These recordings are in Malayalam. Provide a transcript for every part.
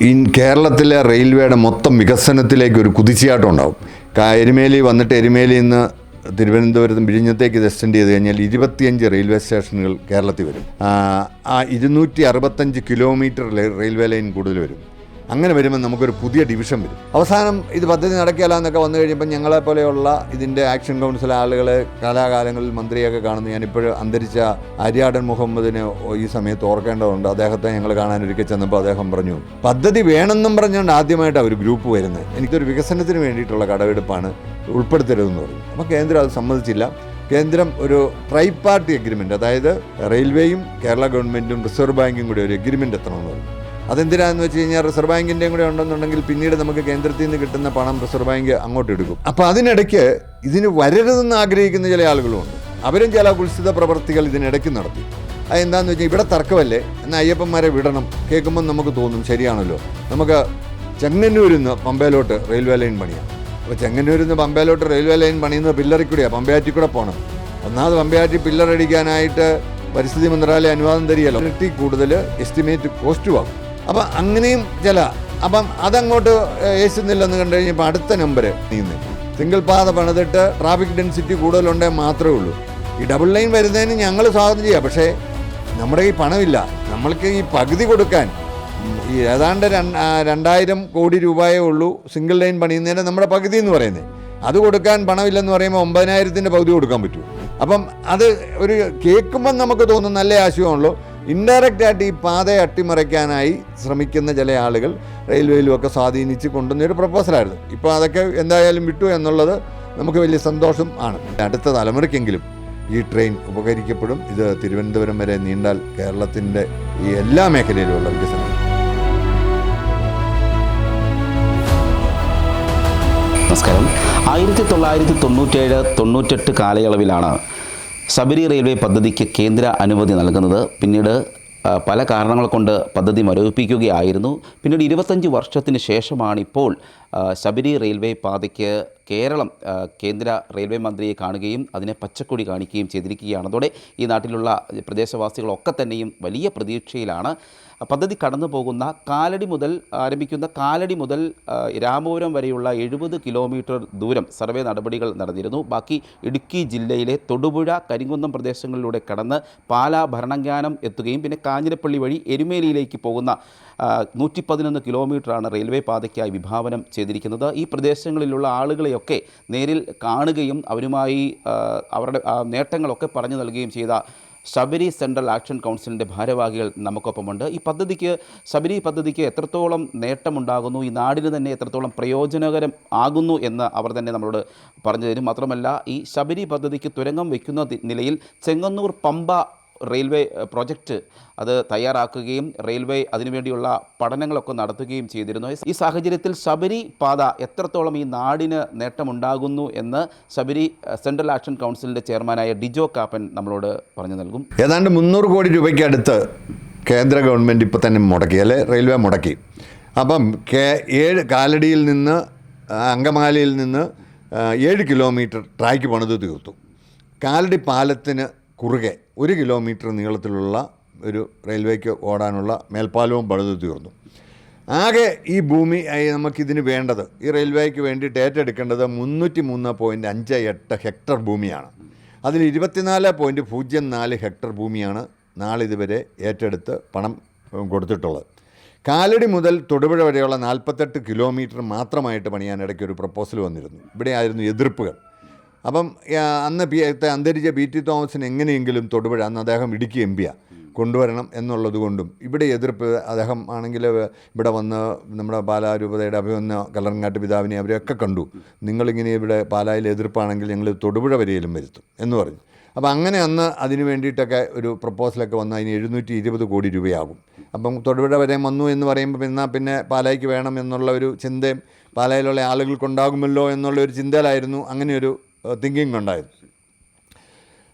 ഇൻ കേരളത്തിലെ റെയിൽവേയുടെ മൊത്തം വികസനത്തിലേക്ക് ഒരു കുതിച്ചുചാട്ടം ഉണ്ടാവും. എരുമേലി വന്നിട്ട് എരുമേലിയിൽ നിന്ന് തിരുവനന്തപുരത്തും വിഴിഞ്ഞത്തേക്ക് എക്സ്റ്റെൻഡ് ചെയ്ത് കഴിഞ്ഞാൽ ഇരുപത്തിയഞ്ച് റെയിൽവേ സ്റ്റേഷനുകൾ കേരളത്തിൽ വരും. ആ ഇരുന്നൂറ്റി അറുപത്തഞ്ച് കിലോമീറ്റർ റെയിൽവേ ലൈൻ കൂടുതൽ വരും. അങ്ങനെ വരുമ്പോൾ നമുക്കൊരു പുതിയ ഡിവിഷൻ വരും. അവസാനം ഇത് പദ്ധതി നടക്കില്ല എന്നൊക്കെ വന്നു കഴിഞ്ഞപ്പോൾ ഞങ്ങളെ പോലെയുള്ള ഇതിന്റെ ആക്ഷൻ കൗൺസിൽ ആളുകൾ കാലാകാലങ്ങളിൽ മന്ത്രിയൊക്കെ കാണുന്നു. ഞാനിപ്പോഴും അന്തരിച്ച അരിയാടൻ മുഹമ്മദിനെ ഈ സമയത്ത് ഓർക്കേണ്ടതുണ്ട്. അദ്ദേഹത്തെ ഞങ്ങൾ കാണാൻ ഒരിക്കൽ ചെന്നപ്പോൾ അദ്ദേഹം പറഞ്ഞു പദ്ധതി വേണമെന്നും പറഞ്ഞുകൊണ്ട് ആദ്യമായിട്ട് ഒരു ഗ്രൂപ്പ് വരുന്നത്. എനിക്കൊരു വികസനത്തിന് വേണ്ടിയിട്ടുള്ള കടമെടുപ്പാണ് ഉൾപ്പെടുത്തരുതെന്ന് പറഞ്ഞു. അപ്പോൾ കേന്ദ്രം അത് സമ്മതിച്ചില്ല. കേന്ദ്രം ഒരു ട്രൈ പാർട്ടി അഗ്രിമെന്റ് അതായത് റെയിൽവേയും കേരള ഗവൺമെന്റും റിസർവ് ബാങ്കും കൂടി ഒരു എഗ്രിമെന്റ് എത്തണമെന്ന് പറഞ്ഞു. അതെന്തിനാന്ന് വെച്ച് കഴിഞ്ഞാൽ റിസർവ് ബാങ്കിന്റെയും കൂടെ ഉണ്ടെന്നുണ്ടെങ്കിൽ പിന്നീട് നമുക്ക് കേന്ദ്രത്തിൽ നിന്ന് കിട്ടുന്ന പണം റിസർവ് ബാങ്ക് അങ്ങോട്ട് എടുക്കും. അപ്പോൾ അതിനിടയ്ക്ക് ഇതിന് വരരുതെന്ന് ആഗ്രഹിക്കുന്ന ചില ആളുകളുണ്ട്. അവരും ചില കുൽസിത പ്രവർത്തികൾ ഇതിനിടയ്ക്ക് നടത്തി. അതെന്താണെന്ന് വെച്ചാൽ ഇവിടെ തർക്കമല്ലേ? എന്നാൽ അയ്യപ്പന്മാരെ വിടണം. കേൾക്കുമ്പോൾ നമുക്ക് തോന്നും ശരിയാണല്ലോ. നമുക്ക് ചെങ്ങന്നൂരിൽ നിന്ന് പമ്പയിലോട്ട് റെയിൽവേ ലൈൻ പണിയാം. അപ്പോൾ ചെങ്ങന്നൂരിൽ നിന്ന് പമ്പയിലോട്ട് റെയിൽവേ ലൈൻ പണിയുന്നത് പില്ലറിൽ പമ്പയാറ്റി കൂടെ പോകണം ഒന്നാമത് പമ്പയാറ്റി പില്ലറടിക്കാനായിട്ട് പരിസ്ഥിതി മന്ത്രാലയം അനുവാദം തരികയല്ലോ. ഇരട്ടി കൂടുതൽ എസ്റ്റിമേറ്റ് കോസ്റ്റുമാകും അപ്പം അങ്ങനെയും ചില. അപ്പം അതങ്ങോട്ട് ഏശുന്നില്ലെന്ന് കണ്ടു കഴിഞ്ഞപ്പോൾ അടുത്ത നമ്പർ നീന്ന്. സിംഗിൾ പാത പണിതിട്ട് ട്രാഫിക് ഡെൻസിറ്റി കൂടുതലുണ്ടെങ്കിൽ മാത്രമേ ഉള്ളൂ. ഈ ഡബിൾ ലൈൻ വരുന്നതിന് ഞങ്ങൾ സ്വാഗതം ചെയ്യാം. പക്ഷേ നമ്മുടെ ഈ പണമില്ല. നമ്മൾക്ക് ഈ പകുതി കൊടുക്കാൻ ഈ ഏതാണ്ട് രണ്ട്- രണ്ടായിരം കോടി രൂപയേ ഉള്ളൂ സിംഗിൾ ലൈൻ പണിയുന്നതിന് നമ്മുടെ പകുതി എന്ന് പറയുന്നത് അത് കൊടുക്കാൻ പണമില്ലെന്ന് പറയുമ്പോൾ ഒമ്പതിനായിരത്തിന്റെ പകുതി കൊടുക്കാൻ പറ്റൂ അപ്പം അത് ഒരു കേൾക്കുമ്പം നമുക്ക് തോന്നുന്ന നല്ല ആശയമാണല്ലോ. ഇൻഡയറക്റ്റ് ആയിട്ട് ഈ പാതയെ അട്ടിമറിക്കാനായി ശ്രമിക്കുന്ന ചില ആളുകൾ റെയിൽവേയിലും ഒക്കെ സ്വാധീനിച്ച് കൊണ്ടുവന്നൊരു പ്രപ്പോസലായിരുന്നു ഇപ്പോൾ അതൊക്കെ എന്തായാലും വിട്ടു എന്നുള്ളത് നമുക്ക് വലിയ സന്തോഷം ആണ്. അടുത്ത തലമുറയ്ക്കെങ്കിലും ഈ ട്രെയിൻ ഉപകരിക്കപ്പെടും. ഇത് തിരുവനന്തപുരം വരെ നീണ്ടാൽ കേരളത്തിന്റെ ഈ എല്ലാ മേഖലയിലുമുള്ള വികസനം. നമസ്കാരം. ആയിരത്തി തൊള്ളായിരത്തി തൊണ്ണൂറ്റേഴ് തൊണ്ണൂറ്റെട്ട് കാലയളവിലാണ് ശബരി റെയിൽവേ പദ്ധതിക്ക് കേന്ദ്ര അനുമതി നൽകുന്നത്. പിന്നീട് പല കാരണങ്ങൾ കൊണ്ട് പദ്ധതി മരവിപ്പിക്കുകയായിരുന്നു. പിന്നീട് ഇരുപത്തഞ്ച് വർഷത്തിന് ശേഷമാണ് ഇപ്പോൾ ശബരി റെയിൽവേ പാതയ്ക്ക് കേരളം കേന്ദ്ര റെയിൽവേ മന്ത്രിയെ കാണുകയും അതിനെ പച്ചക്കൊടി കാണിക്കുകയും ചെയ്തിരിക്കുകയാണ്. അതോടെ ഈ നാട്ടിലുള്ള പ്രദേശവാസികളൊക്കെ തന്നെയും വലിയ പ്രതീക്ഷയിലാണ്. പദ്ധതി കടന്നു പോകുന്ന കാലടി മുതൽ ആരംഭിക്കുന്ന കാലടി മുതൽ രാമപുരം വരെയുള്ള എഴുപത് കിലോമീറ്റർ ദൂരം സർവേ നടപടികൾ നടന്നിരുന്നു. ബാക്കി ഇടുക്കി ജില്ലയിലെ തൊടുപുഴ കരിങ്കുന്നം പ്രദേശങ്ങളിലൂടെ കടന്ന് പാലാ ഭരണങ്ങാനം എത്തുകയും പിന്നെ കാഞ്ഞിരപ്പള്ളി വഴി എരുമേലിയിലേക്ക് പോകുന്ന നൂറ്റി പതിനൊന്ന് കിലോമീറ്ററാണ് റെയിൽവേ പാതയ്ക്കായി വിഭാവനം ചെയ്തിരിക്കുന്നത്. ഈ പ്രദേശങ്ങളിലുള്ള ആളുകളെയൊക്കെ നേരിൽ കാണുകയും അവരുമായി അവരുടെ നേട്ടങ്ങളൊക്കെ പറഞ്ഞു നൽകുകയും ചെയ്ത ശബരി സെൻട്രൽ ആക്ഷൻ കൗൺസിലിന്റെ ഭാരവാഹികൾ നമുക്കൊപ്പമുണ്ട്. ഈ പദ്ധതിക്ക് ശബരി പദ്ധതിക്ക് എത്രത്തോളം നേട്ടമുണ്ടാകുന്നു? ഈ നാടിന് തന്നെ എത്രത്തോളം പ്രയോജനകരം ആകുന്നു എന്ന് അവർ തന്നെ നമ്മളോട് പറഞ്ഞു തരും. മാത്രമല്ല ഈ ശബരി പദ്ധതിക്ക് തുരങ്കം വയ്ക്കുന്ന നിലയിൽ ചെങ്ങന്നൂർ പമ്പ റെയിൽവേ പ്രോജക്റ്റ് അത് തയ്യാറാക്കുകയും റെയിൽവേ അതിനുവേണ്ടിയുള്ള പഠനങ്ങളൊക്കെ നടത്തുകയും ചെയ്തിരുന്നു. ഈ സാഹചര്യത്തിൽ ശബരി പാത എത്രത്തോളം ഈ നാടിന് നേട്ടമുണ്ടാകുന്നു എന്ന് ശബരി സെൻട്രൽ ആക്ഷൻ കൗൺസിലിന്റെ ചെയർമാനായ ഡിജോ കാപ്പൻ നമ്മളോട് പറഞ്ഞു നൽകും. ഏതാണ്ട് മുന്നൂറ് കോടി രൂപയ്ക്ക് അടുത്ത് കേന്ദ്ര ഗവൺമെന്റ് ഇപ്പോൾ തന്നെ മുടക്കി അല്ലെ? റെയിൽവേ മുടക്കി. അപ്പം കേ ഏഴ് കാലടിയിൽ നിന്ന് അങ്കമാലിയിൽ നിന്ന് ഏഴ് കിലോമീറ്റർ ട്രാക്ക് പണിത് തീർത്തു. കാലടി പാലത്തിന് കുറുകെ ഒരു കിലോമീറ്റർ നീളത്തിലുള്ള ഒരു റെയിൽവേക്ക് ഓടാനുള്ള മേൽപ്പാലവും പഴുതു തീർന്നു. ആകെ ഈ ഭൂമി നമുക്കിതിന് വേണ്ടത് ഈ റെയിൽവേക്ക് വേണ്ടിയിട്ട് ഏറ്റെടുക്കേണ്ടത് മുന്നൂറ്റി മൂന്ന് പോയിന്റ് അഞ്ച് എട്ട് ഹെക്ടർ ഭൂമിയാണ്. അതിൽ ഇരുപത്തിനാല് പോയിന്റ് പൂജ്യം നാല് ഹെക്ടർ ഭൂമിയാണ് നാളിതുവരെ ഏറ്റെടുത്ത് പണം കൊടുത്തിട്ടുള്ളത്. കാലടി മുതൽ തൊടുപുഴ വരെയുള്ള നാൽപ്പത്തെട്ട് കിലോമീറ്റർ മാത്രമായിട്ട് പണിയാൻ ഇടയ്ക്ക് ഒരു പ്രപ്പോസൽ വന്നിരുന്നു. ഇവിടെ ആയിരുന്നു എതിർപ്പുകൾ. അപ്പം അന്ന് പി അന്തരിച്ച പി ടി തോമസിന് എങ്ങനെയെങ്കിലും തൊടുപുഴ അന്ന് അദ്ദേഹം ഇടുക്കി എം പിയാണ് കൊണ്ടുവരണം എന്നുള്ളത് കൊണ്ടും ഇവിടെ എതിർപ്പ് അദ്ദേഹം ആണെങ്കിൽ ഇവിടെ വന്ന് നമ്മുടെ പാലാ രൂപതയുടെ അഭിമന്യ കല്ലറങ്ങാട്ട് പിതാവിനെ അവരെയൊക്കെ കണ്ടു. നിങ്ങളിങ്ങനെ ഇവിടെ പാലായിൽ എതിർപ്പാണെങ്കിൽ ഞങ്ങൾ തൊടുപുഴ വരെയിലും വരുത്തും എന്ന് പറഞ്ഞു. അപ്പോൾ അങ്ങനെ അന്ന് അതിന് വേണ്ടിയിട്ടൊക്കെ ഒരു പ്രപ്പോസലൊക്കെ വന്ന് അതിന് എഴുന്നൂറ്റി ഇരുപത് കോടി രൂപയാകും. അപ്പം തൊടുപുഴ വരെ വന്നു എന്ന് പറയുമ്പോൾ പിന്നെ പിന്നെ പാലായിക്ക് വേണം എന്നുള്ള ഒരു ചിന്തയും പാലായിലുള്ള ആളുകൾക്കുണ്ടാകുമല്ലോ എന്നുള്ള ഒരു ചിന്തയിലായിരുന്നു അങ്ങനെയൊരു തിങ്കിങ് ഉണ്ടായത്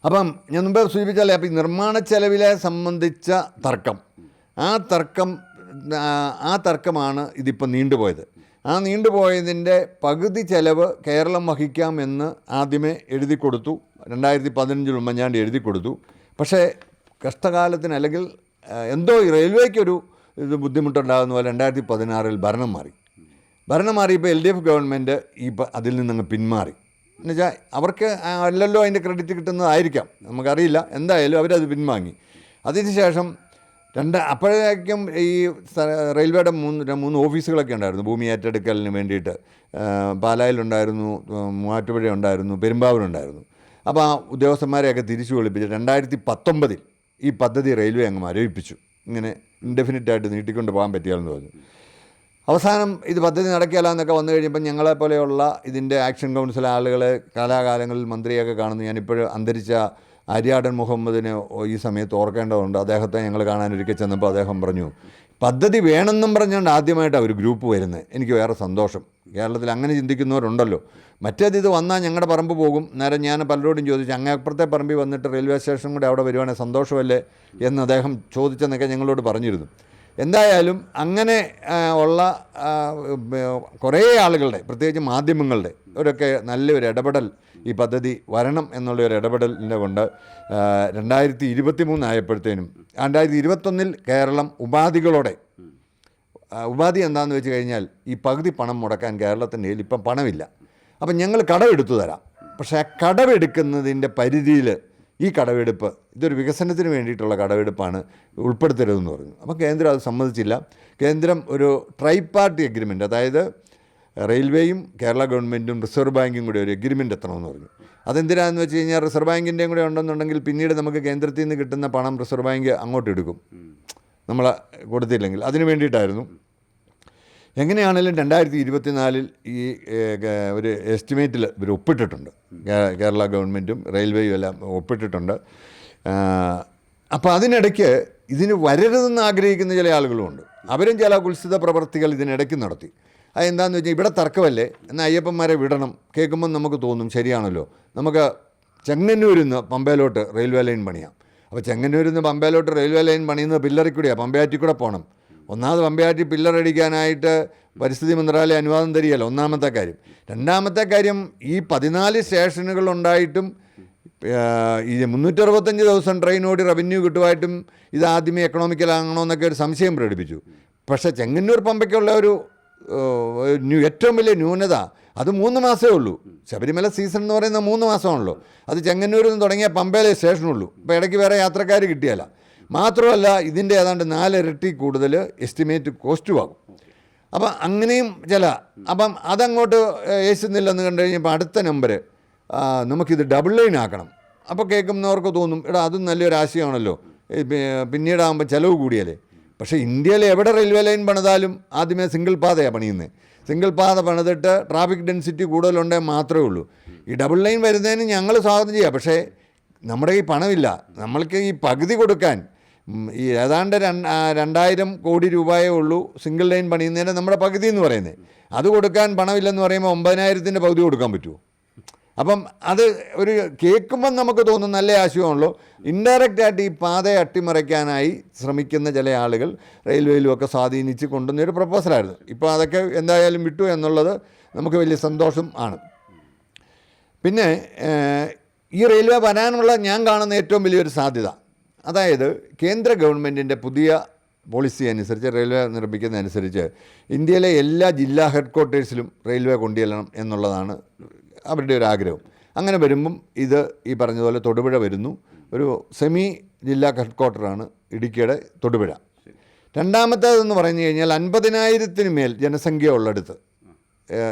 അപ്പം ഞാൻ മുമ്പേ സൂചിപ്പിച്ചാലേ അപ്പം ഈ നിർമ്മാണ ചെലവിലെ സംബന്ധിച്ച തർക്കം. ആ തർക്കം ആ, തർക്കമാണ് ഇതിപ്പോൾ നീണ്ടുപോയത്. ആ നീണ്ടുപോയതിന്റെ പകുതി ചെലവ് കേരളം വഹിക്കാം എന്ന് ആദ്യമേ എഴുതി കൊടുത്തു. രണ്ടായിരത്തി പതിനഞ്ചിൽ ഉമ്മൻചാണ്ടി എഴുതി കൊടുത്തു. പക്ഷേ കഷ്ടകാലത്തിന് അല്ലെങ്കിൽ എന്തോ ഈ റെയിൽവേക്കൊരു ഇത് ബുദ്ധിമുട്ടുണ്ടാകുന്ന പോലെ രണ്ടായിരത്തി പതിനാറിൽ ഭരണം മാറി. ഭരണം മാറിയപ്പോൾ എൽ ഡി എഫ് ഗവൺമെന്റ് ഈ അതിൽ നിന്നങ്ങ് പിന്മാറി. എന്നുവെച്ചാൽ അവർക്ക് അല്ലല്ലോ അതിന്റെ ക്രെഡിറ്റ് കിട്ടുന്നതായിരിക്കാം. നമുക്കറിയില്ല. എന്തായാലും അവരത് പിൻവാങ്ങി. അതിനുശേഷം രണ്ട് അപ്പോഴേക്കും ഈ റെയിൽവേയുടെ മൂന്ന് മൂന്ന് ഓഫീസുകളൊക്കെ ഉണ്ടായിരുന്നു. ഭൂമി ഏറ്റെടുക്കലിന് വേണ്ടിയിട്ട്. പാലായിലുണ്ടായിരുന്നു മൂവാറ്റുപുഴ ഉണ്ടായിരുന്നു പെരുമ്പാവൂരുണ്ടായിരുന്നു അപ്പോൾ ആ ഉദ്യോഗസ്ഥന്മാരെയൊക്കെ തിരിച്ചു വിളിപ്പിച്ച് രണ്ടായിരത്തി പത്തൊമ്പതിൽ ഈ പദ്ധതി റെയിൽവേ അങ്ങ് മരവിപ്പിച്ചു. ഇങ്ങനെ ഇൻഡെഫിനിറ്റായിട്ട് നീട്ടിക്കൊണ്ട് പോകാൻ പറ്റിയാലെന്ന് പറഞ്ഞു അവസാനം ഇത് പദ്ധതി നടക്കില്ല എന്നൊക്കെ വന്നു കഴിഞ്ഞപ്പോൾ ഞങ്ങളെ പോലെയുള്ള ഇതിന്റെ ആക്ഷൻ കൗൺസിൽ ആളുകൾ കാലാകാലങ്ങളിൽ മന്ത്രിയൊക്കെ കാണുന്നു. ഞാനിപ്പോഴും അന്തരിച്ച ആര്യാടൻ മുഹമ്മദിനെ ഈ സമയത്ത് ഓർക്കേണ്ടതുണ്ട്. അദ്ദേഹത്തെ ഞങ്ങൾ കാണാനൊരിക്കൽ ചെന്നപ്പോൾ അദ്ദേഹം പറഞ്ഞു പദ്ധതി വേണമെന്നും പറഞ്ഞുകൊണ്ട് ആദ്യമായിട്ടാണ് ഒരു ഗ്രൂപ്പ് വരുന്നത്. എനിക്ക് വേറെ സന്തോഷം. കേരളത്തിൽ അങ്ങനെ ചിന്തിക്കുന്നവരുണ്ടല്ലോ. മറ്റേത് ഇത് വന്നാൽ ഞങ്ങളുടെ പറമ്പ് പോകും. നേരെ ഞാൻ പലരോടും ചോദിച്ചു അങ്ങേപ്പുറത്തെ പറമ്പിൽ വന്നിട്ട് റെയിൽവേ സ്റ്റേഷൻ കൂടെ അവിടെ വരുവാണെങ്കിൽ സന്തോഷമല്ലേ? എന്ന് അദ്ദേഹം ചോദിച്ചെന്നൊക്കെ ഞങ്ങളോട് പറഞ്ഞിരുന്നു. എന്തായാലും അങ്ങനെ ഉള്ള കുറേ ആളുകളുടെ പ്രത്യേകിച്ച് മാധ്യമങ്ങളുടെ ഒരൊക്കെ നല്ലൊരു ഇടപെടൽ ഈ പദ്ധതി വരണം എന്നുള്ള ഒരു ഇടപെടലിന്റെ കൊണ്ട് രണ്ടായിരത്തി ഇരുപത്തി മൂന്നായപ്പോഴത്തേനും രണ്ടായിരത്തി ഇരുപത്തൊന്നിൽ കേരളം ഉപാധികളോടെ ഉപാധി എന്താണെന്ന് വെച്ച് കഴിഞ്ഞാൽ ഈ പകുതി പണം മുടക്കാൻ കേരളത്തിന്റെ കയ്യിൽ ഇപ്പം പണമില്ല. അപ്പം ഞങ്ങൾ കടമെടുത്തു തരാം. പക്ഷേ ആ കടമെടുക്കുന്നതിന്റെ പരിധിയിൽ ഈ കടമെടുപ്പ് ഇതൊരു വികസനത്തിന് വേണ്ടിയിട്ടുള്ള കടമെടുപ്പാണ് ഉൾപ്പെടുത്തരുതെന്ന് പറഞ്ഞു. അപ്പോൾ കേന്ദ്രം അത് സമ്മതിച്ചില്ല. കേന്ദ്രം ഒരു ട്രൈ പാർട്ടി അതായത് റെയിൽവേയും കേരള ഗവൺമെന്റും റിസർവ് ബാങ്കും കൂടി ഒരു അഗ്രിമെന്റ് എത്തണമെന്ന് പറഞ്ഞു. അതെന്തിനാന്ന് വെച്ച് കഴിഞ്ഞാൽ റിസർവ് ബാങ്കിന്റെയും കൂടെ ഉണ്ടെന്നുണ്ടെങ്കിൽ പിന്നീട് നമുക്ക് കേന്ദ്രത്തിൽ നിന്ന് കിട്ടുന്ന പണം റിസർവ് ബാങ്ക് അങ്ങോട്ട് എടുക്കും. നമ്മൾ കൊടുത്തില്ലെങ്കിൽ. അതിന് വേണ്ടിയിട്ടായിരുന്നു. എങ്ങനെയാണെങ്കിലും രണ്ടായിരത്തി ഇരുപത്തിനാലിൽ ഈ ഒരു എസ്റ്റിമേറ്റിൽ ഇവർ ഒപ്പിട്ടിട്ടുണ്ട്. കേരള ഗവൺമെന്റും റെയിൽവേയും എല്ലാം ഒപ്പിട്ടിട്ടുണ്ട്. അപ്പോൾ അതിനിടയ്ക്ക് ഇതിന് വരരുതെന്ന് ആഗ്രഹിക്കുന്ന ചില ആളുകളുമുണ്ട്. അവരും ചില കുൽസിത പ്രവർത്തികൾ ഇതിനിടയ്ക്ക് നടത്തി. അതെന്താണെന്ന് വെച്ചാൽ ഇവിടെ തർക്കമല്ലേ? എന്നാൽ അയ്യപ്പന്മാരെ വിടണം. കേൾക്കുമ്പോൾ നമുക്ക് തോന്നും ശരിയാണല്ലോ. നമുക്ക് ചെങ്ങന്നൂരിൽ നിന്ന് പമ്പയിലോട്ട് റെയിൽവേ ലൈൻ പണിയാം. അപ്പോൾ ചെങ്ങന്നൂരിൽ നിന്ന് പമ്പയിലോട്ട് റെയിൽവേ ലൈൻ പണിയുന്നത് പില്ലറിക്കൂടിയാണ് പമ്പയാറ്റിക്കൂടെ പോകണം ഒന്നാമത് പമ്പയാറ്റി പില്ലർ അടിക്കാനായിട്ട് പരിസ്ഥിതി മന്ത്രാലയം അനുവാദം തരികയല്ല ഒന്നാമത്തെ കാര്യം. രണ്ടാമത്തെ കാര്യം ഈ പതിനാല് സ്റ്റേഷനുകൾ ഉണ്ടായിട്ടും ഈ മുന്നൂറ്ററുപത്തഞ്ച് ദിവസം ട്രെയിൻ ഓടി റവന്യൂ കിട്ടുമായിട്ടും ഇത് ആദ്യമേ എക്കണോമിക്കലാകണോ എന്നൊക്കെ ഒരു സംശയം പ്രകടിപ്പിച്ചു. പക്ഷേ ചെങ്ങന്നൂർ പമ്പയ്ക്കുള്ള ഒരു ഏറ്റവും വലിയ ന്യൂനത അത് മൂന്ന് മാസമേ ഉള്ളൂ. ശബരിമല സീസൺ എന്ന് പറയുന്നത് മൂന്ന് മാസമാണല്ലോ. അത് ചെങ്ങന്നൂരിൽ നിന്ന് തുടങ്ങിയ പമ്പയിലെ സ്റ്റേഷനുള്ളൂ. ഇപ്പോൾ ഇടയ്ക്ക് വേറെ യാത്രക്കാർ കിട്ടിയല്ല. മാത്രമല്ല ഇതിന്റെ ഏതാണ്ട് നാലിരട്ടി കൂടുതൽ എസ്റ്റിമേറ്റ് കോസ്റ്റും ആകും അപ്പം അങ്ങനെയും ചില അപ്പം അതങ്ങോട്ട് ഏശുന്നില്ലെന്ന് കണ്ടു കഴിഞ്ഞപ്പോൾ അടുത്ത നമ്പർ നമുക്കിത് ഡബിൾ ലൈൻ ആക്കണം. അപ്പോൾ കേൾക്കുന്നവർക്ക് തോന്നും എടാ അതും നല്ലൊരു ആശയമാണല്ലോ. പിന്നീടാകുമ്പോൾ ചിലവ് കൂടിയല്ലേ. പക്ഷേ ഇന്ത്യയിൽ എവിടെ റെയിൽവേ ലൈൻ പണിതാലും ആദ്യമേ സിംഗിൾ പാതയാണ് പണിയുന്നത് സിംഗിൾ പാത പണിതിട്ട് ട്രാഫിക് ഡെൻസിറ്റി കൂടുതലുണ്ടെങ്കിൽ മാത്രമേ ഉള്ളൂ. ഈ ഡബിൾ ലൈൻ വരുന്നതിന് ഞങ്ങൾ സ്വാഗതം ചെയ്യാം. പക്ഷേ നമ്മുടെ ഈ പണമില്ല. നമ്മൾക്ക് ഈ പകുതി കൊടുക്കാൻ ഈ ഏതാണ്ട് രണ്ട് രണ്ടായിരം കോടി രൂപയേ ഉള്ളൂ സിംഗിൾ ലൈൻ പണിയുന്നതിന് നമ്മുടെ പകുതി എന്ന് പറയുന്നത്. അത് കൊടുക്കാൻ പണമില്ലെന്ന് പറയുമ്പോൾ ഒമ്പതിനായിരത്തിന്റെ പകുതി കൊടുക്കാൻ പറ്റുമോ? അപ്പം അത് ഒരു കേൾക്കുമ്പം നമുക്ക് തോന്നുന്ന നല്ല ആശയമാണല്ലോ. ഇൻഡയറക്റ്റായിട്ട് ഈ പാതയെ അട്ടിമറിക്കാനായി ശ്രമിക്കുന്ന ചില ആളുകൾ റെയിൽവേയിലും ഒക്കെ സ്വാധീനിച്ച് കൊണ്ടുവന്ന ഒരു പ്രപ്പോസലായിരുന്നു ഇപ്പോൾ അതൊക്കെ എന്തായാലും വിട്ടു എന്നുള്ളത് നമുക്ക് വലിയ സന്തോഷം ആണ്. പിന്നെ ഈ റെയിൽവേ വരാനുള്ള ഞാൻ കാണുന്ന ഏറ്റവും വലിയൊരു സാധ്യത അതായത് കേന്ദ്ര ഗവൺമെന്റിന്റെ പുതിയ പോളിസി അനുസരിച്ച് റെയിൽവേ നിർമ്മിക്കുന്നതനുസരിച്ച് ഇന്ത്യയിലെ എല്ലാ ജില്ലാ ഹെഡ് ക്വാർട്ടേഴ്സിലും റെയിൽവേ കൊണ്ടുചെല്ലണം എന്നുള്ളതാണ് അവരുടെ ഒരു ആഗ്രഹം. അങ്ങനെ വരുമ്പം ഇത് ഈ പറഞ്ഞതുപോലെ തൊടുപുഴ വരുന്നു. ഒരു സെമി ജില്ലാ ഹെഡ് ക്വാർട്ടറാണ് ഇടുക്കിയുടെ തൊടുപുഴ. രണ്ടാമത്തേതെന്ന് പറഞ്ഞു കഴിഞ്ഞാൽ അൻപതിനായിരത്തിന് മേൽ ജനസംഖ്യ ഉള്ളിടത്ത്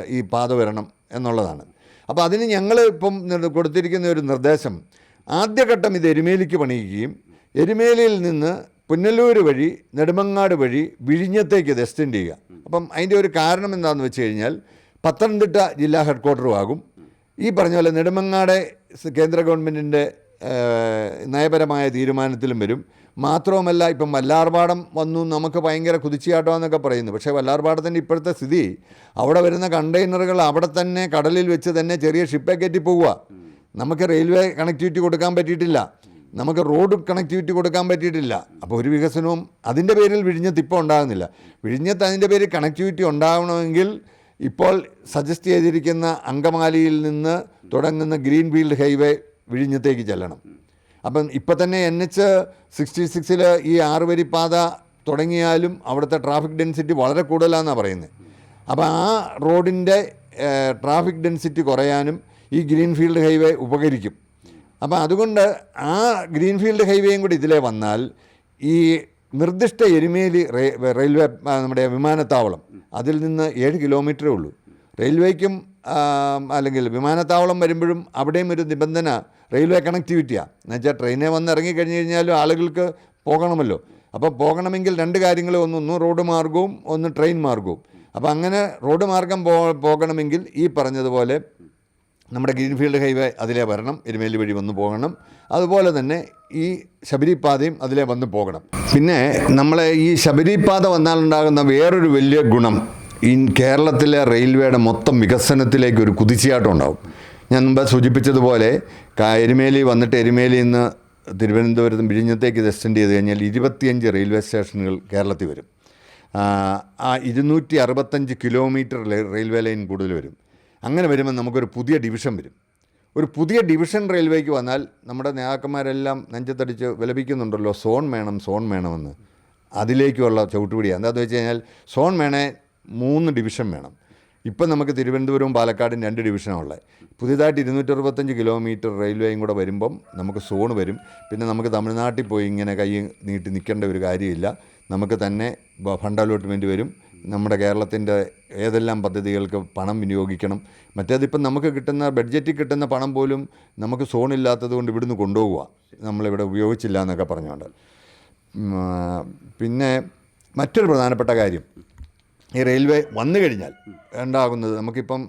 ഈ പാത വരണം എന്നുള്ളതാണ്. അപ്പോൾ അതിന് ഞങ്ങൾ ഇപ്പം കൊടുത്തിരിക്കുന്ന ഒരു നിർദ്ദേശം ആദ്യഘട്ടം ഇത് എരുമേലിക്ക് പണിയുകയും എരുമേലിയിൽ നിന്ന് പുന്നല്ലൂർ വഴി നെടുമങ്ങാട് വഴി വിഴിഞ്ഞത്തേക്ക് ഇത് എക്സ്റ്റെൻഡ് ചെയ്യുക അപ്പം അതിന്റെ ഒരു കാരണം എന്താണെന്ന് വെച്ച് കഴിഞ്ഞാൽ പത്തനംതിട്ട ജില്ലാ ഹെഡ് ക്വാർട്ടറും ആകും. ഈ പറഞ്ഞ പോലെ നെടുമങ്ങാടെ കേന്ദ്ര ഗവൺമെന്റിന്റെ നയപരമായ തീരുമാനത്തിലും വരും. മാത്രവുമല്ല ഇപ്പം വല്ലാർപാടം വന്നു നമുക്ക് ഭയങ്കര കുതിച്ചിയാട്ടമെന്നൊക്കെ പറയുന്നു. പക്ഷേ വല്ലാർപാടത്തിന്റെ ഇപ്പോഴത്തെ സ്ഥിതി അവിടെ വരുന്ന കണ്ടെയ്നറുകൾ അവിടെ തന്നെ കടലിൽ വെച്ച് തന്നെ ചെറിയ ഷിപ്പേ കയറ്റി പോവുക. നമുക്ക് റെയിൽവേ കണക്ടിവിറ്റി കൊടുക്കാൻ പറ്റിയിട്ടില്ല. നമുക്ക് റോഡ് കണക്ടിവിറ്റി കൊടുക്കാൻ പറ്റിയിട്ടില്ല. അപ്പോൾ ഒരു വികസനവും അതിന്റെ പേരിൽ വിഴിഞ്ഞത്ത് ഇപ്പോൾ ഉണ്ടാകുന്നില്ല. വിഴിഞ്ഞത്ത് അതിന്റെ പേരിൽ കണക്ടിവിറ്റി ഉണ്ടാവണമെങ്കിൽ ഇപ്പോൾ സജസ്റ്റ് ചെയ്തിരിക്കുന്ന അങ്കമാലിയിൽ നിന്ന് തുടങ്ങുന്ന ഗ്രീൻ ഫീൽഡ് ഹൈവേ വിഴിഞ്ഞത്തേക്ക് ചെല്ലണം. അപ്പം ഇപ്പം തന്നെ എൻ എച്ച് സിക്സ്റ്റി സിക്സിൽ ഈ ആറുവരി പാത തുടങ്ങിയാലും അവിടുത്തെ ട്രാഫിക് ഡെൻസിറ്റി വളരെ കൂടുതലാണെന്നാണ് പറയുന്നത്. അപ്പോൾ ആ റോഡിന്റെ ട്രാഫിക് ഡെൻസിറ്റി കുറയാനും ഈ ഗ്രീൻ ഫീൽഡ് ഹൈവേ ഉപകരിക്കും. അപ്പോൾ അതുകൊണ്ട് ആ ഗ്രീൻഫീൽഡ് ഹൈവേയും കൂടി ഇതിലേ വന്നാൽ ഈ നിർദ്ദിഷ്ട എരുമേലി റെയിൽവേ നമ്മുടെ വിമാനത്താവളം അതിൽ നിന്ന് ഏഴ് കിലോമീറ്ററേ ഉള്ളൂ. റെയിൽവേക്കും അല്ലെങ്കിൽ വിമാനത്താവളം വരുമ്പോഴും അവിടെയും ഒരു നിബന്ധന റെയിൽവേ കണക്ടിവിറ്റിയാണ് എന്നുവെച്ചാൽ ട്രെയിനെ വന്ന് ഇറങ്ങി കഴിഞ്ഞ് കഴിഞ്ഞാലും ആളുകൾക്ക് പോകണമല്ലോ. അപ്പോൾ പോകണമെങ്കിൽ രണ്ട് കാര്യങ്ങൾ ഒന്ന് ഒന്ന് റോഡ് മാർഗവും ഒന്ന് ട്രെയിൻ മാർഗവും അപ്പോൾ അങ്ങനെ റോഡ് മാർഗം പോ പോകണമെങ്കിൽ ഈ പറഞ്ഞതുപോലെ നമ്മുടെ ഗ്രീൻഫീൽഡ് ഹൈവേ അതിലേ വരണം എരുമേലി വഴി വന്നു പോകണം. അതുപോലെ തന്നെ ഈ ശബരിപാതയും അതിലേ വന്ന് പോകണം. പിന്നെ നമ്മളെ ഈ ശബരിപാത വന്നാലുണ്ടാകുന്ന വേറൊരു വലിയ ഗുണം ഈ കേരളത്തിലെ റെയിൽവേയുടെ മൊത്തം വികസനത്തിലേക്ക് ഒരു കുതിച്ചുചാട്ടം ഉണ്ടാകും ഞാൻ മുമ്പ് സൂചിപ്പിച്ചതുപോലെ എരുമേലി വന്നിട്ട് എരുമേലിയിൽ നിന്ന് തിരുവനന്തപുരത്തും വിഴിഞ്ഞത്തേക്ക് എക്സ്റ്റെൻഡ് ചെയ്ത് കഴിഞ്ഞാൽ ഇരുപത്തിയഞ്ച് റെയിൽവേ സ്റ്റേഷനുകൾ കേരളത്തിൽ വരും. ആ ഇരുന്നൂറ്റി അറുപത്തഞ്ച് കിലോമീറ്റർ റെയിൽവേ ലൈൻ കൂടുതൽ വരും. അങ്ങനെ വരുമ്പോൾ നമുക്കൊരു പുതിയ ഡിവിഷൻ വരും. ഒരു പുതിയ ഡിവിഷൻ റെയിൽവേക്ക് വന്നാൽ നമ്മുടെ നേതാക്കന്മാരെല്ലാം നെഞ്ചത്തടിച്ച് വിലപിക്കുന്നുണ്ടല്ലോ സോൺ വേണം സോൺ വേണമെന്ന്. അതിലേക്കുള്ള ചവിട്ടുപിടിയാണ് എന്താണെന്ന് വെച്ച് കഴിഞ്ഞാൽ സോൺ വേണേ മൂന്ന് ഡിവിഷൻ വേണം. ഇപ്പം നമുക്ക് തിരുവനന്തപുരവും പാലക്കാടും രണ്ട് ഡിവിഷനാണുള്ളത് പുതിയതായിട്ട് ഇരുന്നൂറ്ററുപത്തഞ്ച് കിലോമീറ്റർ റെയിൽവേയും കൂടെ വരുമ്പം നമുക്ക് സോൺ വരും. പിന്നെ നമുക്ക് തമിഴ്നാട്ടിൽ പോയി ഇങ്ങനെ കൈ നീട്ടി നിൽക്കേണ്ട ഒരു കാര്യമില്ല. നമുക്ക് തന്നെ ഫണ്ട് അലോട്ട്മെന്റ് വരും. നമ്മുടെ കേരളത്തിന്റെ ഏതെല്ലാം പദ്ധതികൾക്ക് പണം വിനിയോഗിക്കണം. മറ്റേതിപ്പം നമുക്ക് കിട്ടുന്ന ബഡ്ജറ്റിൽ കിട്ടുന്ന പണം പോലും നമുക്ക് സോണില്ലാത്തത് കൊണ്ട് ഇവിടുന്ന് കൊണ്ടുപോവുക. നമ്മളിവിടെ ഉപയോഗിച്ചില്ല എന്നൊക്കെ പറഞ്ഞുകൊണ്ട്. പിന്നെ മറ്റൊരു പ്രധാനപ്പെട്ട കാര്യം. ഈ റെയിൽവേ വന്നു കഴിഞ്ഞാൽ ഉണ്ടാകുന്നത് നമുക്കിപ്പം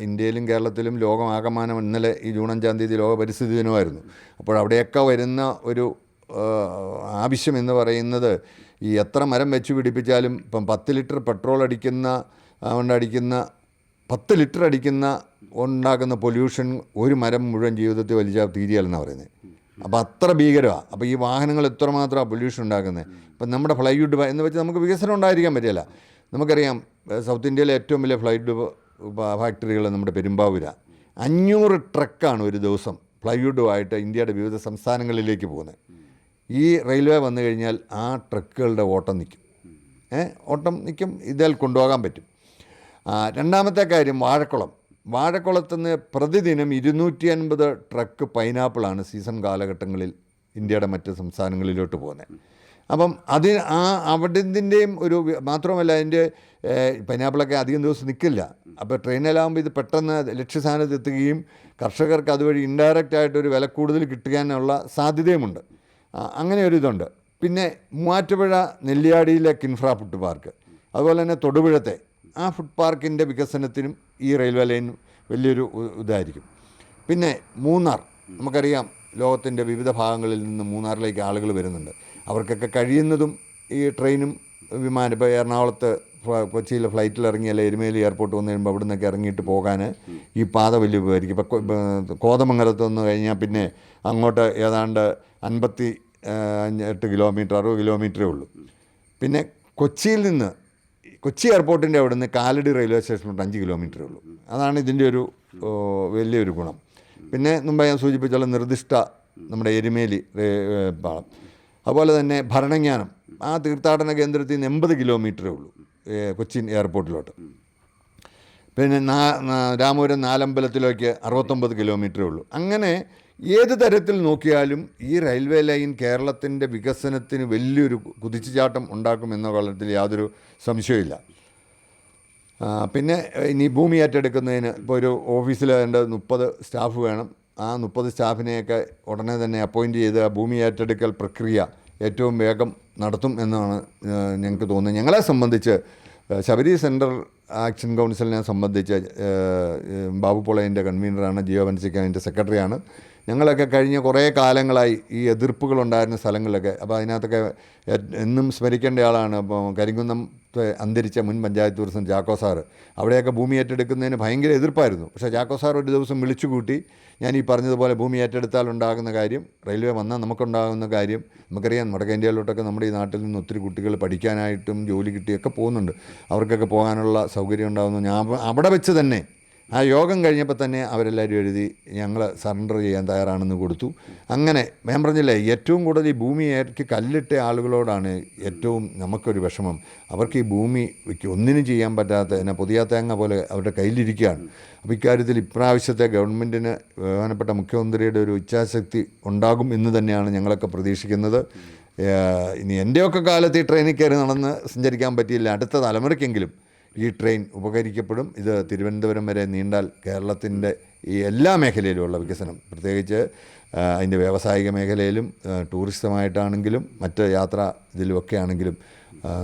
ഇന്ത്യയിലും കേരളത്തിലും ലോകമാകമാനം ഇന്നലെ ഈ ജൂൺ അഞ്ചാം തീയതി ലോക പരിസ്ഥിതി ദിനമായിരുന്നു. അപ്പോൾ അവിടെയൊക്കെ വരുന്ന ഒരു ആവശ്യം എന്ന് പറയുന്നത് ഈ എത്ര മരം വെച്ച് പിടിപ്പിച്ചാലും ഇപ്പം പത്ത് ലിറ്റർ പെട്രോൾ അടിക്കുന്ന കൊണ്ടടിക്കുന്ന പത്ത് ലിറ്റർ അടിക്കുന്ന ഉണ്ടാക്കുന്ന പൊല്യൂഷൻ ഒരു മരം മുഴുവൻ ജീവിതത്തിൽ വലിച്ചാൽ തീരുകയല്ലെന്നാണ് പറയുന്നത്. അപ്പോൾ അത്ര ഭീകരമാണ് അപ്പോൾ ഈ വാഹനങ്ങൾ എത്രമാത്രം പൊല്യൂഷൻ ഉണ്ടാക്കുന്നത് ഇപ്പം നമ്മുടെ ഫ്ലൈവുഡ് എന്ന് വെച്ചാൽ നമുക്ക് വികസനം ഉണ്ടായിരിക്കാൻ പറ്റില്ല. നമുക്കറിയാം സൗത്ത് ഇന്ത്യയിലെ ഏറ്റവും വലിയ ഫ്ലൈവുഡ് ഫാക്ടറികൾ നമ്മുടെ പെരുമ്പാവൂര. അഞ്ഞൂറ് ട്രക്കാണ് ഒരു ദിവസം ഫ്ലൈവുഡുമായിട്ട് ഇന്ത്യയുടെ വിവിധ സംസ്ഥാനങ്ങളിലേക്ക് പോകുന്നത്. ഈ റെയിൽവേ വന്നു കഴിഞ്ഞാൽ ആ ട്രക്കുകളുടെ ഓട്ടം നിൽക്കും. ഓട്ടം നിൽക്കും. ഇതിൽ കൊണ്ടുപോകാൻ പറ്റും. രണ്ടാമത്തെ കാര്യം വാഴക്കുളം. വാഴക്കുളത്തുനിന്ന് പ്രതിദിനം ഇരുന്നൂറ്റി അൻപത് ട്രക്ക് പൈനാപ്പിളാണ് സീസൺ കാലഘട്ടങ്ങളിൽ ഇന്ത്യയുടെ മറ്റ് സംസ്ഥാനങ്ങളിലോട്ട് പോകുന്നത്. അപ്പം അതിന് ആ അവിടത്തിന്റെയും ഒരു മാത്രമല്ല അതിന്റെ പൈനാപ്പിളൊക്കെ അധികം ദിവസം നിൽക്കില്ല. അപ്പോൾ ട്രെയിനിലാകുമ്പോൾ ഇത് പെട്ടെന്ന് ലക്ഷ്യസ്ഥാനത്ത് എത്തുകയും കർഷകർക്ക് അതുവഴി ഇൻഡയറക്റ്റ് ആയിട്ട് ഒരു വില കൂടുതൽ കിട്ടാനുള്ള സാധ്യതയുമുണ്ട്. അങ്ങനെ ഒരു ഇതുണ്ട്. പിന്നെ മൂവാറ്റുപുഴ നെല്ലിയാടിയിലെ കിൻഫ്ര ഫുഡ് പാർക്ക്. അതുപോലെ തന്നെ തൊടുപുഴത്തെ ആ ഫുഡ് പാർക്കിന്റെ വികസനത്തിനും ഈ റെയിൽവേ ലൈൻ വലിയൊരു ഇതായിരിക്കും. പിന്നെ മൂന്നാർ നമുക്കറിയാം ലോകത്തിന്റെ വിവിധ ഭാഗങ്ങളിൽ നിന്ന് മൂന്നാറിലേക്ക് ആളുകൾ വരുന്നുണ്ട്. അവർക്കൊക്കെ കഴിയുന്നതും ഈ ട്രെയിനും വിമാനം ഇപ്പോൾ എറണാകുളത്ത് കൊച്ചിയിലെ ഫ്ലൈറ്റിൽ ഇറങ്ങി അല്ലെങ്കിൽ എരുമേലി എയർപോർട്ട് വന്നു കഴിയുമ്പോൾ അവിടെ നിന്നൊക്കെ ഇറങ്ങിയിട്ട് പോകാൻ ഈ പാത വലിയ ഉപകരിക്കും. ഇപ്പോൾ കോതമംഗലത്ത് വന്നു കഴിഞ്ഞാൽ പിന്നെ അങ്ങോട്ട് ഏതാണ്ട് അൻപത്തി എട്ട് കിലോമീറ്റർ അറുപത് കിലോമീറ്ററേ ഉള്ളൂ. പിന്നെ കൊച്ചിയിൽ നിന്ന് കൊച്ചി എയർപോർട്ടിന്റെ അവിടെ നിന്ന് കാലടി റെയിൽവേ സ്റ്റേഷനിലോട്ട് അഞ്ച് കിലോമീറ്ററേ ഉള്ളൂ. അതാണ് ഇതിന്റെ ഒരു വലിയൊരു ഗുണം. പിന്നെ മുമ്പ് ഞാൻ സൂചിപ്പിച്ചുള്ള നിർദ്ദിഷ്ട നമ്മുടെ എരുമേലി പാളം. അതുപോലെ തന്നെ ഭരണജ്ഞാനം ആ തീർത്ഥാടന കേന്ദ്രത്തിൽ നിന്ന് എൺപത് കിലോമീറ്ററേ ഉള്ളൂ കൊച്ചിൻ എയർപോർട്ടിലോട്ട്. പിന്നെ നാ- രാമപുരം നാലമ്പലത്തിലേക്ക് അറുപത്തൊമ്പത് കിലോമീറ്ററേ ഉള്ളൂ. അങ്ങനെ ഏത് തരത്തിൽ നോക്കിയാലും ഈ റെയിൽവേ ലൈൻ കേരളത്തിന്റെ വികസനത്തിന് വലിയൊരു കുതിച്ചുചാട്ടം ഉണ്ടാക്കും എന്ന കാര്യത്തിൽ യാതൊരു സംശയമില്ല പിന്നെ ഇനി ഭൂമി ഏറ്റെടുക്കുന്നതിന് ഇപ്പോൾ ഒരു ഓഫീസിൽ വേണ്ട മുപ്പത് സ്റ്റാഫ് വേണം. ആ മുപ്പത് സ്റ്റാഫിനെയൊക്കെ ഉടനെ തന്നെ അപ്പോയിന്റ് ചെയ്ത് ആ ഭൂമി ഏറ്റെടുക്കൽ പ്രക്രിയ ഏറ്റവും വേഗം നടത്തും എന്നാണ് ഞങ്ങൾക്ക് തോന്നുന്നത്. ഞങ്ങളെ സംബന്ധിച്ച് ശബരി സെൻട്രൽ ആക്ഷൻ കൗൺസിലിനെ സംബന്ധിച്ച് ബാബു പൊളയന്റെ കൺവീനറാണ് ജിയോ വൻസിക്ക് അതിന്റെ സെക്രട്ടറിയാണ്. ഞങ്ങളൊക്കെ കഴിഞ്ഞ കുറേ കാലങ്ങളായി ഈ എതിർപ്പുകളുണ്ടായിരുന്ന സ്ഥലങ്ങളിലൊക്കെ. അപ്പോൾ അതിനകത്തൊക്കെ എന്നും സ്മരിക്കേണ്ട ആളാണ് കരിങ്കുന്നം അന്തരിച്ച മുൻ പഞ്ചായത്ത് പ്രസിഡന്റ് ചാക്കോ സാറ്. അവിടെയൊക്കെ ഭൂമി ഏറ്റെടുക്കുന്നതിന് ഭയങ്കര എതിർപ്പായിരുന്നു. പക്ഷേ ചാക്കോ സാർ ഒരു ദിവസം വിളിച്ചു കൂട്ടി ഞാൻ ഈ പറഞ്ഞതുപോലെ ഭൂമി ഏറ്റെടുത്താൽ ഉണ്ടാകുന്ന കാര്യം റെയിൽവേ വന്നാൽ നമുക്കുണ്ടാകുന്ന കാര്യം നമുക്കറിയാം വടക്കേ ഇന്ത്യയിലോട്ടൊക്കെ നമ്മുടെ ഈ നാട്ടിൽ നിന്ന് ഒത്തിരി കുട്ടികൾ പഠിക്കാനായിട്ടും ജോലി കിട്ടിയൊക്കെ പോകുന്നുണ്ട്. അവർക്കൊക്കെ പോകാനുള്ള സൗകര്യം ഉണ്ടാകുന്നു ഞാൻ അവിടെ വെച്ച് തന്നെ ആ യോഗം കഴിഞ്ഞപ്പോൾ തന്നെ അവരെല്ലാവരും എഴുതി ഞങ്ങൾ സറണ്ടർ ചെയ്യാൻ തയ്യാറാണെന്ന് കൊടുത്തു. അങ്ങനെ ഞാൻ പറഞ്ഞില്ലേ ഏറ്റവും കൂടുതൽ ഈ ഭൂമിയേക്ക് കല്ലിട്ട ആളുകളോടാണ് ഏറ്റവും നമുക്കൊരു വിഷമം. അവർക്ക് ഈ ഭൂമി ഒന്നിനും ചെയ്യാൻ പറ്റാത്ത എന്നെ പുതിയ തേങ്ങ പോലെ അവരുടെ കയ്യിലിരിക്കുകയാണ്. അപ്പോൾ ഇക്കാര്യത്തിൽ ഇപ്രാവശ്യത്തെ ഗവൺമെന്റിന് ബഹുമാനപ്പെട്ട മുഖ്യമന്ത്രിയുടെ ഒരു ഇച്ഛാശക്തി ഉണ്ടാകും എന്ന് തന്നെയാണ് ഞങ്ങളൊക്കെ പ്രതീക്ഷിക്കുന്നത്. ഇനി എന്റെയൊക്കെ കാലത്ത് ഈ ട്രെയിനിൽ കയറി നടന്ന് സഞ്ചരിക്കാൻ പറ്റിയില്ല. അടുത്ത തലമുറയ്ക്കെങ്കിലും ഈ ട്രെയിൻ ഉപകരിക്കപ്പെടും. ഇത് തിരുവനന്തപുരം വരെ നീണ്ടാൽ കേരളത്തിന്റെ ഈ എല്ലാ മേഖലയിലുമുള്ള വികസനം. പ്രത്യേകിച്ച് അതിന്റെ വ്യാവസായിക മേഖലയിലും ടൂറിസമായിട്ടാണെങ്കിലും മറ്റ് യാത്ര ഇതിലുമൊക്കെ ആണെങ്കിലും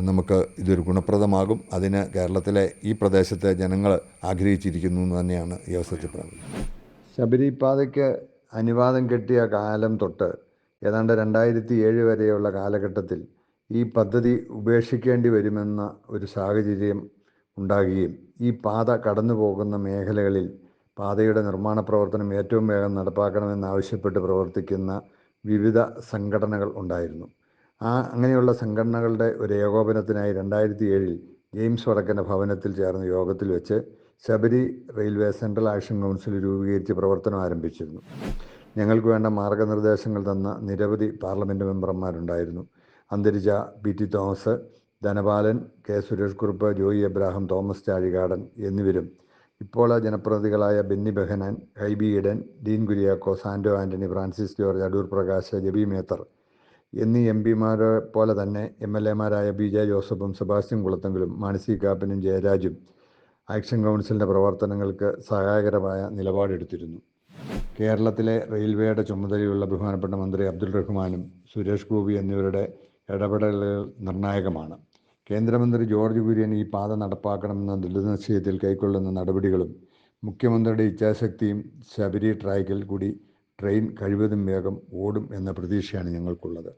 നമുക്ക് ഇതൊരു ഗുണപ്രദമാകും. അതിന് കേരളത്തിലെ ഈ പ്രദേശത്തെ ജനങ്ങൾ ആഗ്രഹിച്ചിരിക്കുന്നു എന്ന് തന്നെയാണ് ഈ അവസരത്തിൽ പറയുന്നത്. ശബരിപാതയ്ക്ക് അനുവാദം കിട്ടിയ കാലം തൊട്ട് ഏതാണ്ട് രണ്ടായിരത്തി ഏഴ് വരെയുള്ള കാലഘട്ടത്തിൽ ഈ പദ്ധതി ഉപേക്ഷിക്കേണ്ടി വരുമെന്ന ഒരു സാഹചര്യം ഉണ്ടാകുകയും ഈ പാത കടന്നു പോകുന്ന മേഖലകളിൽ പാതയുടെ നിർമ്മാണ പ്രവർത്തനം ഏറ്റവും വേഗം നടപ്പാക്കണമെന്നാവശ്യപ്പെട്ട് പ്രവർത്തിക്കുന്ന വിവിധ സംഘടനകൾ ഉണ്ടായിരുന്നു. ആ അങ്ങനെയുള്ള സംഘടനകളുടെ ഒരു ഏകോപനത്തിനായി രണ്ടായിരത്തി ഏഴിൽ ജെയിംസ് വടക്കന്റെ ഭവനത്തിൽ ചേർന്ന യോഗത്തിൽ വെച്ച് Sabari railway central action council രൂപീകരിച്ച് പ്രവർത്തനം ആരംഭിച്ചിരുന്നു. ഞങ്ങൾക്ക് വേണ്ട മാർഗനിർദ്ദേശങ്ങൾ തന്ന നിരവധി പാർലമെന്റ് മെമ്പർമാരുണ്ടായിരുന്നു. അന്തരിച്ച P T Thomas Dhanapalan K Suresh Kurup Joy Abraham Thomas Chazhikadan എന്നിവരും ഇപ്പോൾ ജനപ്രതികളായ ബെന്നി ബെഹനാൻ ഹൈബി ഇഡൻ ഡീൻ കുര്യാക്കോ സാൻഡോ ആന്റണി ഫ്രാൻസിസ് ജോർജ് അടൂർ പ്രകാശ് ജബി മേത്തർ എന്നീ എം പിമാരെ പോലെ തന്നെ എം എൽ എമാരായ ബി ജെ ജോസഫും സെബാസ്റ്റ്യൻ കുളത്തെങ്കിലും മാനസി കാപ്പനും ജയരാജും ആക്ഷൻ കൗൺസിലിന്റെ പ്രവർത്തനങ്ങൾക്ക് സഹായകരമായ നിലപാടെടുത്തിരുന്നു. കേരളത്തിലെ റെയിൽവേയുടെ ചുമതലയുള്ള ബഹുമാനപ്പെട്ട മന്ത്രി അബ്ദുൾ റഹ്മാനും സുരേഷ് ഗോപി എന്നിവരുടെ ഇടപെടലുകൾ നിർണായകമാണ്. കേന്ദ്രമന്ത്രി ജോർജ് കുര്യൻ ഈ പാത നടപ്പാക്കണമെന്ന ദൃഢനിശ്ചയത്തിൽ കൈക്കൊള്ളുന്ന നടപടികളും മുഖ്യമന്ത്രിയുടെ ഇച്ഛാശക്തിയും ശബരി ട്രാക്കിൽ കൂടി ട്രെയിൻ കഴിവതും വേഗം ഓടും എന്ന പ്രതീക്ഷയാണ് ഞങ്ങൾക്കുള്ളത്.